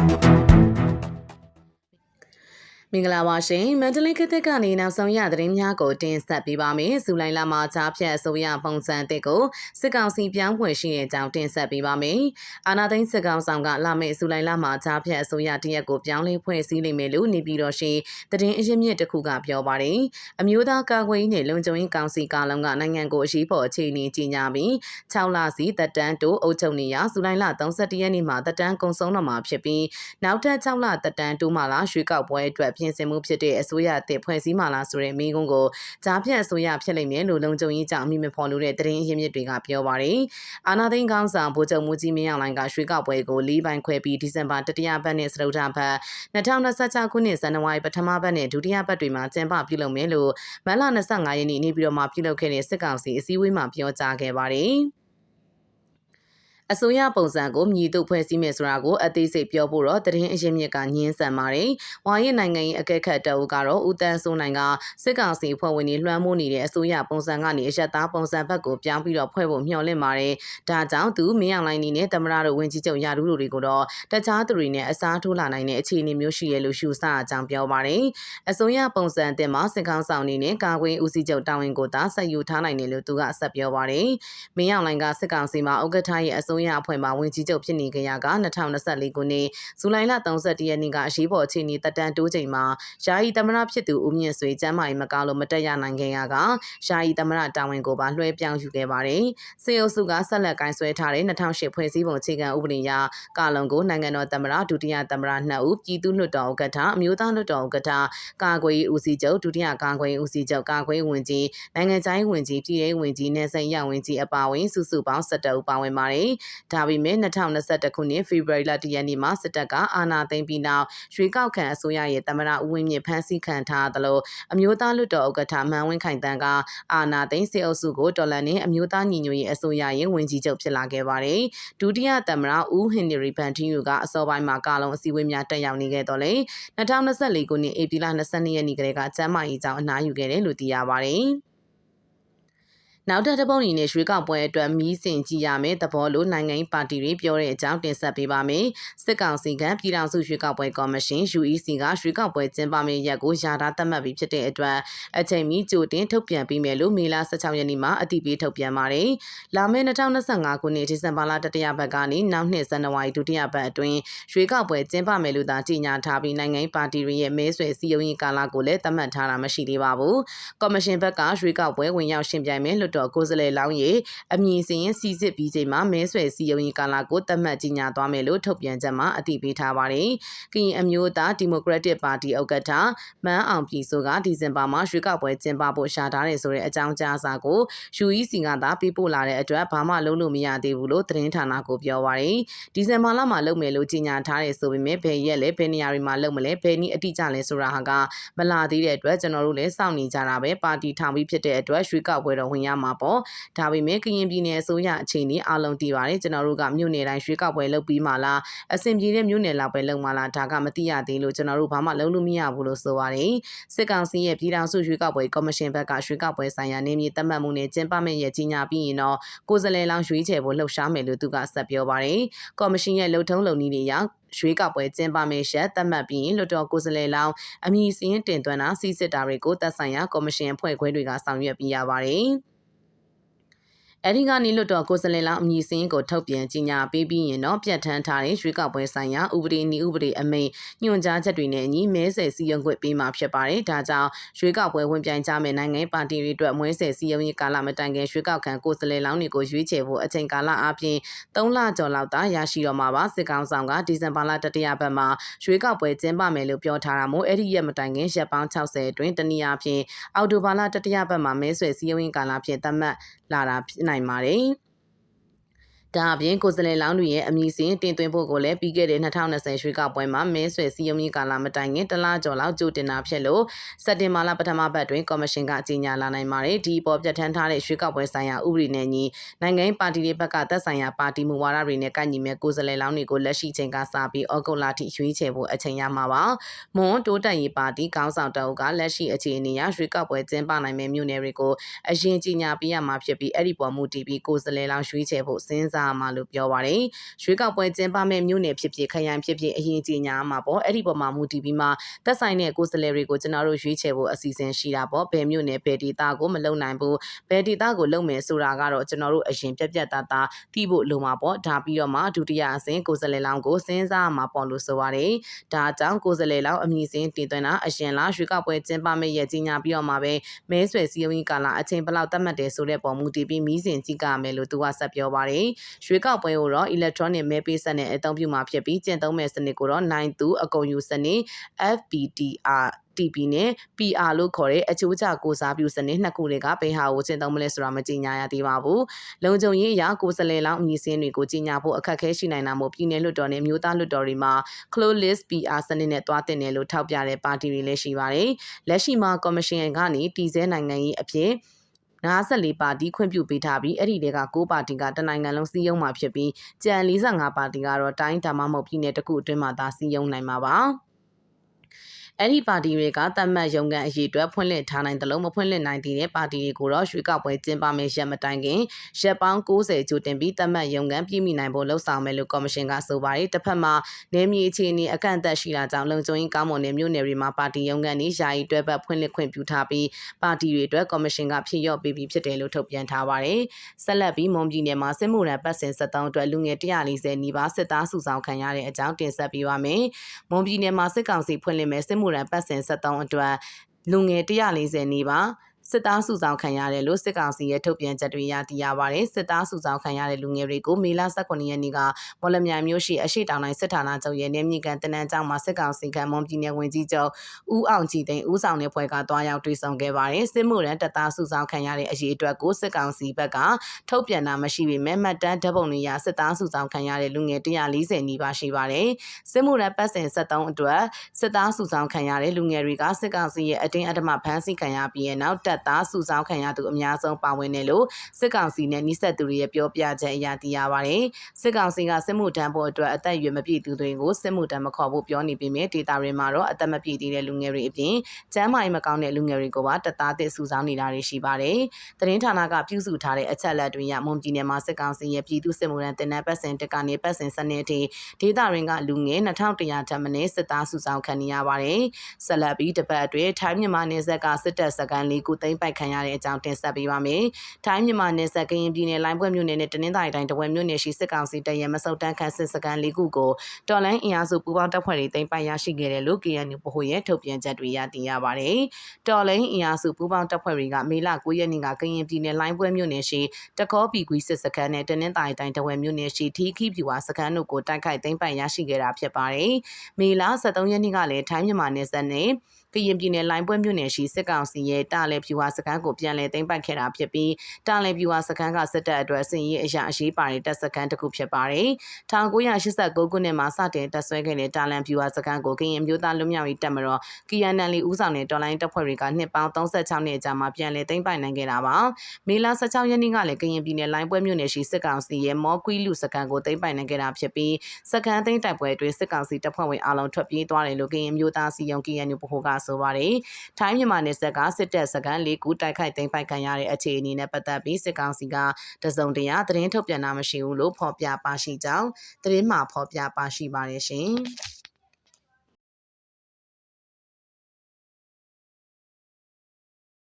Thank you. မင်္ဂလာပါရှင်မန္တလေးခေတ်သစ်ကနေနောက်ဆုံးရသတင်းများကိုတင်ဆက်ပေးပါမယ်ဇူလိုင်လမှာကြားဖြတ်အစိုးရပုံစံတစ်ကိုစစ်ကောင်စီပြောင်းဖွင့်ရှိတဲ့အကြောင်းတင်ဆက်ပေးပါမယ်အာနာသိန်းစစ်ကောင်ဆောင်ကလာမယ့်ဇူလိုင်လမှာကြားဖြတ်အစိုးရတရက်ကိုပြောင်းလဲဖွဲ့စည်းလိမ့်မယ်လို့နေပြည်တော်ရှိသတင်းအရင်းမြစ်တစ်ခုကပြောပါတယ်အမျိုးသားကာကွယ်ရေးနဲ့လုံခြုံရေးကောင်စီကလုံးကနိုင်ငံကိုအရှိဖို့အခြေအနေကြီးညာပြီး6လစီတက်တန်းတိုးအုပ်ချုပ်နေရဇူလိုင်လ31ရက်နေ့မှာတက်တန်းကုန်ဆုံးတော့မှာဖြစ်ပြီးနောက်ထပ်6လတက်တန်းတိုးမှလာရွှေကောက်ပွဲအတွက်ပြင်ဆင်မှုဖြစ်တဲ့အစိုးရအသစ်ဖွဲ့စည်းမှလားဆိုတဲ့မိကုန်းကိုကြားဖြတ်အစိုးရဖြစ်လိမ့်မယ်လို့လုံခြုံရေးကြောင့်အမိမဖော်လို့တဲ့သတင်းရင်းမြစ်တွေကပြောပါတယ်။အာနာသိန်းကောင်းဆောင်ဗိုလ်ချုပ်မူကြီးမင်းအောင်လှိုင်ကရွှေကောက်ပွဲကို၄ပိုင်းခွဲပြီးဒီဇင်ဘာတတိယပတ်နဲ့စတုထဘတ်2026ခုနှစ်ဇန်နဝါရီပထမပတ်နဲ့ဒုတိယပတ်တွေမှာကျင်းပပြုလုပ်မယ်လို့မတ်လ25ရက်နေ့နေပြည်တော်မှာပြုလုပ်ခဲ့တဲ့စစ်ကောင်စီအစည်းအဝေးမှာပြောကြားခဲ့ပါတယ်။ အစိုးရပုံစံကိုမြည်သူဖွဲ့စည်းမယ်ဆိုတာကိုအသေးစိတ်ပြောဖို့တော့တရင်အရင်မြစ်ကညင်းဆန်ပါတယ်။ဝါရင်နိုင်ငံရေးအကဲခတ်တအုပ်ကတော့ဦးတန်းစိုးနိုင်ကစစ်ကောင်စီဖွဲ့ဝင်တွေလွှမ်းမိုးနေတဲ့အစိုးရပုံစံကနေအရက်သားပုံစံဘက်ကိုပြောင်းပြီးတော့ဖွဲ့ဖို့မျှော်လင့်ပါတယ်။ဒါကြောင့်သူမင်းအောင်လိုင်းနေနဲ့တမရတို့ဝင်ကြီးချုပ်ရာထူးတို့တွေကိုတော့တခြားသူတွေနဲ့အစားထိုးလာနိုင်တဲ့အခြေအနေမျိုးရှိရလို့ရှုဆအကြောင်းပြောပါတယ်။အစိုးရပုံစံအသစ်မှာစစ်ကောင်ဆောင်နေနဲ့ကာကွယ်ဦးစီးချုပ်တာဝန်ကိုသာဆက်ယူထားနိုင်တယ်လို့သူကဆက်ပြောပါတယ်။မင်းအောင်လိုင်းကစစ်ကောင်စီမှာဥက္ကဋ္ဌရဲ့အစိုးရအဖွဲ့မှဝင်ကြီးချုပ်ဖြစ်နေကြရက2024ခုနှစ်ဇူလိုင်လ31ရက်နေ့ကအရှိပေါ်အခြေအနေတက်တန်းတိုးချိန်မှာယာယီသမရဖြစ်သူဦးမြင့်ဆွေကျမ်းမာရေးမကောင်းလို့မတက်ရနိုင်ခဲ့ရကယာယီသမရတာဝန်ကိုပါလွှဲပြောင်းယူခဲ့ပါတယ်။စေအုပ်စုကဆက်လက်ကင်ဆွဲထားတဲ့2008ဖွဲ့စည်းပုံအခြေခံဥပဒေအရကာလုံကိုနိုင်ငံတော်သမရဒုတိယသမရ2ဦးပြည်သူ့လွှတ်တော်ဥက္ကဋ္ဌအမျိုးသားလွှတ်တော်ဥက္ကဋ္ဌကာကွယ်ရေးဦးစီးချုပ်ဒုတိယကာကွယ်ရေးဦးစီးချုပ်ကာကွယ်ရေးဝန်ကြီးနိုင်ငံခြားရေးဝန်ကြီးပြည်ရေးဝန်ကြီးနယ်စပ်ရဝန်ကြီးအပါအဝင်စုစုပေါင်း17ဦးပါဝင်ပါတယ်။ဒါပေမဲ့2021ခုနှစ်ဖေဖော်ဝါရီလ1ရက်နေ့မှာစစ်တပ်ကအာဏာသိမ်းပြီးနောက်ရွေးကောက်ခံအစိုးရရဲ့သမ္မတဦးဝင်းမြင့်ဖမ်းဆီးခံထားသလိုအမျိုးသားလွှတ်တော်ဥက္ကဋ္ဌမန်ဝင်းခိုင်တန်းကအာဏာသိမ်းစစ်အုပ်စုကိုတော်လှန်နေအမျိုးသားညီညွတ်ရေးအစိုးရရဲ့ဝန်ကြီးချုပ်ဖြစ်လာခဲ့ပါတယ်။ဒုတိယသမ္မတဦးဟင်နရီဗန်တီယူကအစောပိုင်းမှာကာလုံအစည်းအဝေးများတက်ရောက်နေခဲ့တော့လေ2024ခုနှစ်ဧပြီလ22ရက်နေ့ကလေးကကျမ်းမာရေးကြောင့်အနားယူခဲ့တယ်လို့သိရပါတယ်။ နောက်ထပ်တစ်ပုတ်အနေနဲ့ရွေးကောက်ပွဲအတွက်မီးစင်ကြည့်ရမယ်သဘောလို့နိုင်ငံရေးပါတီတွေပြောတဲ့အကြောင်းတင်ဆက်ပေးပါမယ်စစ်ကောင်စီကပြည်ထောင်စုရွေးကောက်ပွဲကော်မရှင် UEC ကရွေးကောက်ပွဲကျင်းပမယ့်ရက်ကိုယာတာသတ်မှတ်ပြီးဖြစ်တဲ့အတွက်အချိန်မီကြိုတင်ထုတ်ပြန်ပေးမယ်လို့မေလ16ရက်နေ့မှာအတည်ပြုထုတ်ပြန်ပါတယ်လာမယ့်2025ခုနှစ်ဒီဇင်ဘာလတတိယပတ်ကနေနောက်နှစ်ဇန်နဝါရီဒုတိယပတ်အတွင်းရွေးကောက်ပွဲကျင်းပမယ်လို့သာကြေညာထားပြီးနိုင်ငံရေးပါတီတွေရဲ့မဲဆွယ်စည်းရုံးရေးကာလကိုလည်းသတ်မှတ်ထားတာမရှိသေးပါဘူးကော်မရှင်ဘက်ကရွေးကောက်ပွဲဝင်ရောက်ရှင်ပြိုင်မယ်လို့တော်ကိုယ်စားလှယ်လောင်းရဲ့အမည်စရင်စီစစ်ပြီးချိန်မှာမဲဆွယ်စီယုံရေးကာလကိုသတ်မှတ်ကြီးညာသွားမယ်လို့ထုတ်ပြန်ချက်မှာအတည်ပြုထားပါတယ်။ကရင်အမျိုးသားဒီမိုကရက်တစ်ပါတီဥက္ကဋ္ဌမန်းအောင်ပြည်စိုးကဒီဇင်ဘာမှာရွေးကောက်ပွဲကျင်းပဖို့ရှာထားတယ်ဆိုတဲ့အကြောင်းကြားစာကို UEC ကသာပေးပို့လာတဲ့အတွက်ဘာမှလုံးလို့မရသေးဘူးလို့သတင်းဌာနကိုပြောပါတယ်။ဒီဇင်ဘာလမှာလုပ်မယ်လို့ကြီးညာထားတယ်ဆိုပေမဲ့ဘယ်ရက်လဲဘယ်နေရာတွေမှာလုပ်မလဲဘယ်နည်းအတိအကျလဲဆိုတာဟာကမလာသေးတဲ့အတွက်ကျွန်တော်တို့လည်းစောင့်နေကြတာပဲပါတီထောင်ပြီးဖြစ်တဲ့အတွက်ရွေးကောက်ပွဲတော့ဝင်ရမှာပေါ့ဒါပေမဲ့ကရင်ပြည်နယ်အစိုးရအခြေအနေအလုံးတည်ပါတယ်ကျွန်တော်တို့ကမြို့နယ်တိုင်းရွှေကောက်ပွဲလုပ်ပြီးမှလားအဆင်ပြေတဲ့မြို့နယ်လောက်ပဲလုပ်မှလားဒါကမသိရသေးလို့ကျွန်တော်တို့ဘာမှလုပ်လို့မရဘူးလို့ဆိုပါတယ်စစ်ကောင်စီရဲ့ပြည်ထောင်စုရွှေကောက်ပွဲကော်မရှင်ဘက်ကရွှေကောက်ပွဲဆိုင်ရာနေမြေသတ်မှတ်မှုနဲ့ကျင်းပမယ့်ရကြီးညာပြီးရင်တော့ကိုယ်စားလှယ်လောင်းရွေးချယ်ဖို့လှုပ်ရှားမယ်လို့သူကဆက်ပြောပါတယ်ကော်မရှင်ရဲ့လှုပ်ထုံးလုံနည်းတွေအရရွေးကောက်ပွဲကျင်းပမယ့်ရက်သတ်မှတ်ပြီးလွှတ်တော်ကိုယ်စားလှယ်လောင်းအမည်စင်းတင်သွင်းတာစီစစ်တာတွေကိုသက်ဆိုင်ရာကော်မရှင်အဖွဲ့ခွဲတွေကဆောင်ရွက်ပြရပါတယ်။ အဲဒီကနေလွတ်တော်ကိုယ်စားလှယ်လောင်းအမည်စင်းကိုထုတ်ပြန်ကြေညာပေးပြီးရင်တော့ပြတ်ထန်းထားတဲ့ရွေးကောက်ပွဲဆိုင်ရာဥပဒေနည်းဥပဒေအမိန့်ညွှန်ကြားချက်တွေနဲ့အညီမဲဆယ်စည်းရုံးခွင့်ပေးမှာဖြစ်ပါတယ်။ဒါကြောင့်ရွေးကောက်ပွဲဝင်ပြိုင်ကြမယ့်နိုင်ငံပါတီတွေအတွက်မဲဆယ်စည်းရုံးရေးကာလမတိုင်ခင်ရွေးကောက်ခံကိုယ်စားလှယ်လောင်းတွေကိုရွေးချယ်ဖို့အချိန်ကာလအပြင်3လကျော်လောက်သာရရှိတော့မှာပါစစ်ကောင်ဆောင်ကဒီဇင်ဘာလတတိယပတ်မှာရွေးကောက်ပွဲကျင်းပမယ်လို့ပြောထားတာမို့အဲ့ဒီရက်မတိုင်ခင်ရက်ပေါင်း60အတွင်းတနည်းအားဖြင့်အော်တိုဘာလတတိယပတ်မှာမဲဆွယ်စည်းရုံးရေးကာလဖြင့်သတ်မှတ် လာတာဖြစ်နိုင်ပါတယ်။ ဒါအပြင်ကိုယ်စားလှယ်လောင်းတွေရဲ့အမည်စင်တင်သွင်းဖို့ကိုလည်းပြီးခဲ့တဲ့2020ရွေးကောက်ပွဲမှာမဲဆွယ်စည်းရုံးရေးကာလမတိုင်ခင်တလားကျော်လောက်ကြိုတင်တာဖြစ်လို့စက်တင်ဘာလပထမပတ်တွင်ကော်မရှင်ကကြေညာလာနိုင်ပါတယ်ဒီပေါ်ပြဋ္ဌာန်းထားတဲ့ရွေးကောက်ပွဲဆိုင်ရာဥပဒေနဲ့ညီနိုင်ငံပါတီတွေဘက်ကသက်ဆိုင်ရာပါတီမူဝါဒတွေနဲ့ကန့်ညီမဲ့ကိုယ်စားလှယ်လောင်းတွေကိုလက်ရှိချိန်ကစပြီးဩဂုတ်လထိရွေးချယ်ဖို့အချိန်ရမှာပါမွန်တိုးတက်ရေးပါတီကောင်းဆောင်တအုပ်ကလက်ရှိအခြေအနေအရရွေးကောက်ပွဲကျင်းပနိုင်မဲ့မြို့နယ်တွေကိုအရင်ကြေညာပေးရမှာဖြစ်ပြီးအဲ့ဒီပေါ်မူတည်ပြီးကိုယ်စားလှယ်လောင်းရွေးချယ်ဖို့စဉ်းစားစားရမှာလို့ပြောပါတယ်ရွှေကောက်ပွဲကျင်းပမဲ့မြို့နယ်ဖြစ်ဖြစ်ခရိုင်ဖြစ်ဖြစ်အရင်ကြီးညာမှာပေါ့အဲ့ဒီပေါ်မှာမူတည်ပြီးမှသက်ဆိုင်တဲ့ကိုယ်စားလှယ်တွေကိုကျွန်တော်တို့ရွေးချယ်ဖို့အစီအစဉ်ရှိတာပေါ့ဘယ်မြို့နယ်ဘယ်ဒေသကိုမလုံနိုင်ဘူးဘယ်ဒေသကိုလုံမယ်ဆိုတာကတော့ကျွန်တော်တို့အရင်ပြက်ပြက်သားသားသိဖို့လိုမှာပေါ့ဒါပြီးတော့မှဒုတိယအဆင့်ကိုယ်စားလှယ်လောင်းကိုစဉ်းစားရမှာပေါ့လို့ဆိုပါတယ်ဒါကြောင့်ကိုယ်စားလှယ်လောင်းအမည်စင်းတင်သွင်းတာအရင်လားရွှေကောက်ပွဲကျင်းပမဲ့ရဲ့ကြီးညာပြီးတော့မှပဲမဲဆွယ်စည်းရုံးရေးကာလအချိန်ဘယ်လောက်သတ်မှတ်တယ်ဆိုတဲ့ပုံမူတည်ပြီးမီးစင်ကြည့်ကြမယ်လို့သူကဆက်ပြောပါတယ်ရွှေကောက်ပွဲကိုတော့ electronic မဲပေးစနစ်အသုံးပြုမှာဖြစ်ပြီးကျင့်သုံးမဲ့စနစ်ကိုတော့နိုင်သူအကုန်ယူစနစ် FPTR TP နဲ့ PR လို့ခေါ်တဲ့အချိုးကျကိုစားပြုစနစ်နှစ်ခုတွေကဘယ်ဟာကိုကျင့်သုံးမလဲဆိုတာမကြေညာရသေးပါဘူး။လုံခြုံရေးအရကိုယ်စားလှယ်လောင်းအမည်စင်းတွေကိုကြေညာဖို့အခက်အခဲရှိနိုင်တာမို့ပြည်내လွှတ်တော်နဲ့မြို့သားလွှတ်တော်တွေမှာ close list PR စနစ်နဲ့တွားတင်တယ်လို့ထောက်ပြတဲ့ပါတီတွေလည်းရှိပါတယ်။လက်ရှိမှာကော်မရှင်ကနေတည်ဆဲနိုင်ငံရေးအဖြစ် 54ပါတီခွင့်ပြုပေးထားပြီးအဲ့ဒီတွေက6ပါတီကတနိုင်ငံလုံးစီးရုံးမှာဖြစ်ပြီးကြံ45ပါတီကတော့တိုင်းဒါမှမဟုတ်ပြည်နယ်တစ်ခုအတွင်းမှာသာစီးရုံးနိုင်မှာပါ။ အဲ့ဒီပါတီတွေကတတ်မှတ်ရုံကန်အရေးအတွက်ဖွင့်လှစ်ထားနိုင်တယ်လို့မဖွင့်လှစ်နိုင်သေးတဲ့ပါတီတွေကိုတော့ရွှေကောက်ပွဲကျင်းပမယ့်ရက်မတိုင်ခင်ရက်ပေါင်း90ကျိုတင်ပြီးတတ်မှတ်ရုံကန်ပြည်မိနိုင်ဖို့လှုံ့ဆော်မယ်လို့ကော်မရှင်ကဆိုပါတယ်တစ်ဖက်မှာနေမြေအခြေအနေအကန့်အသတ်ရှိတာကြောင့်လုံခြုံရေးကောင်းမွန်တဲ့မြို့နယ်တွေမှာပါတီရုံကန်တွေယာယီတွဲဘက်ဖွင့်လှစ်ခွင့်ပြုထားပြီးပါတီတွေအတွက်ကော်မရှင်ကဖြည့်ရော့ပေးပြီးဖြစ်တယ်လို့ထုတ်ပြန်ထားပါတယ်ဆက်လက်ပြီးမွန်ပြည်နယ်မှာစစ်မှုရန်ပတ်စင်73အတွက်လူငယ်140နီးပါးစစ်သားစုဆောင်ခံရတဲ့အကြောင်းတင်ဆက်ပေးပါမယ်မွန်ပြည်နယ်မှာစစ်ကောင်စီဖွင့်လှစ်မဲ့စစ်မှုရန်ပတ်စင်73အတွက်လူငယ်140နီးပါး စစ်သားစုဆောင်ခံရတယ်လို့စစ်ကောင်စီရဲ့ထုတ်ပြန်ချက်တွေရသိရပါတယ်စစ်သားစုဆောင်ခံရတဲ့လူငယ်တွေကိုမေလ18ရက်နေ့ကမော်လမြိုင်မြို့ရှိအရှိတောင်တိုင်းစစ်ဌာနချုပ်ရဲ့နေမြေကန်တနန်းကျောင်းမှာစစ်ကောင်စီကမွန်ပြည်နယ်ဝင်ကြီးချုပ်ဦးအောင်ကြည်သိန်းဦးဆောင်တဲ့ဖွဲ့ကတွားရောက်တွေ့ဆုံခဲ့ပါတယ်စစ်မှုရန်တပ်သားစုဆောင်ခံရတဲ့အရေးအတွက်ကိုစစ်ကောင်စီဘက်ကထုတ်ပြန်တာမရှိပေမဲ့မှတ်တမ်းဓာတ်ပုံတွေရစစ်သားစုဆောင်ခံရတဲ့လူငယ်140နီးပါးရှိပါတယ်စစ်မှုရန်ပတ်စင်73အတွက်စစ်သားစုဆောင်ခံရတဲ့လူငယ်တွေကစစ်ကောင်စီရဲ့အတင်းအဓမ္မဖမ်းဆီးခံရပြီးတဲ့နောက်တပ်သားစုဆောင်ခံရသူအများဆုံးပါဝင်တယ်လို့စစ်ကောင်စီနဲ့နှိစက်သူတွေရဲ့ပြောပြချက်အရသိရပါတယ်။စစ်ကောင်စီကစစ်မှုထမ်းဖို့အတွက်အသက်အရွယ်မပြည့်သူတွေကိုစစ်မှုထမ်းမခေါ်ဖို့ပြောနေပြီးမြဲဒေတာတွေမှာတော့အသက်မပြည့်သေးတဲ့လူငယ်တွေအပြင်ကျန်းမာရေးမကောင်းတဲ့လူငယ်တွေကိုပါတပ်သားသစ်စုဆောင်နေတာတွေရှိပါတယ်။သတင်းဌာနကပြုစုထားတဲ့အချက်အလက်တွေရမွန်ပြည်နယ်မှာစစ်ကောင်စီရဲ့ပြည်သူစစ်မှုထမ်းတင်တဲ့ပတ်စင်တက်ကနေပတ်စင်စနစ်အထိဒေတာရင်းကလူငယ်2100ထက်မနည်းစစ်သားစုဆောင်ခံနေရပါတယ်။ဆက်လက်ပြီးတပတ်အတွင်းထိုင်းမြန်မာနယ်စပ်ကစစ်တပ်စကန်လေးခုသိမ်းပိုက်ခံရတဲ့အကြောင်းတင်ဆက်ပေးပါမယ်။ထိုင်းမြန်မာနယ်စပ်ကရင်ပြည်နယ်လိုင်းပွဲမြို့နယ်နဲ့တနင်္သာရီတိုင်းတဝယ်မြို့နယ်ရှိစစ်ကောင်စီတပ်ရဲ့မဆုတ်တန်းခန့်စစ်စကန်လေးခုကိုတော်လိုင်းအင်အားစုပူးပေါင်းတပ်ဖွဲ့တွေသိမ်းပိုက်ရရှိခဲ့တယ်လို့ KNU ဗဟိုရဲ့ထုတ်ပြန်ချက်တွေရသိရပါတယ်။တော်လိုင်းအင်အားစုပူးပေါင်းတပ်ဖွဲ့တွေကမေလ9ရက်နေ့ကကရင်ပြည်နယ်လိုင်းပွဲမြို့နယ်ရှိတကောပီကွီစစ်စကန်နဲ့တနင်္သာရီတိုင်းတဝယ်မြို့နယ်ရှိထီခီဖြူဝါစကန်တို့ကိုတိုက်ခိုက်သိမ်းပိုက်ရရှိခဲ့တာဖြစ်ပါတယ်။မေလ23ရက်နေ့ကလည်းထိုင်းမြန်မာနယ်စပ်နဲ့ ကရင်ပြည်နယ်လိုင်းပွဲမြို့နယ်ရှိစစ်ကောင်စီရဲ့တာလဲဖြူဝါစခန်းကိုပြန်လည်သိမ်းပိုက်ခဲ့တာဖြစ်ပြီးတာလဲဖြူဝါစခန်းကစစ်တပ်အတွက်စင်ရေးအရာအရေးပါတဲ့တပ်စခန်းတစ်ခုဖြစ်ပါတယ်။1989ခုနှစ်မှာစတင်တပ်ဆွဲခဲ့တဲ့တာလန်ဖြူဝါစခန်းကိုကရင်မျိုးသားလူမျိုးရေးတပ်မတော် KNL ဦးဆောင်တဲ့တော်လိုင်းတပ်ဖွဲ့တွေကနှစ်ပေါင်း36နှစ်ကြာမှပြန်လည်သိမ်းပိုက်နိုင်ခဲ့တာပါ။မေလ16ရက်နေ့ကလည်းကရင်ပြည်နယ်လိုင်းပွဲမြို့နယ်ရှိစစ်ကောင်စီရဲ့မော်ကွီလူစခန်းကိုသိမ်းပိုက်နိုင်ခဲ့တာဖြစ်ပြီးစခန်းသိမ်းတိုက်ပွဲအတွင်းစစ်ကောင်စီတပ်ဖွဲ့ဝင်အလုံးထွက်ပြေးသွားတယ်လို့ကရင်မျိုးသားစီယုံ KNU ဗဟိုကဆိုပါတယ်။ထိုင်းမြန်မာနယ်စပ်ကစစ်တပ်စခန်းလေးခုတိုက်ခိုက်သိမ်းပိုက်ခံရတဲ့အခြေအနေနဲ့ပတ်သက်ပြီးစစ်ကောင်စီကတစုံတရာသတင်းထုတ်ပြန်တာမရှိဘူးလို့ဖော်ပြပါရှိကြောင်းသတင်းမှာဖော်ပြပါရှိပါတယ်ရှင်။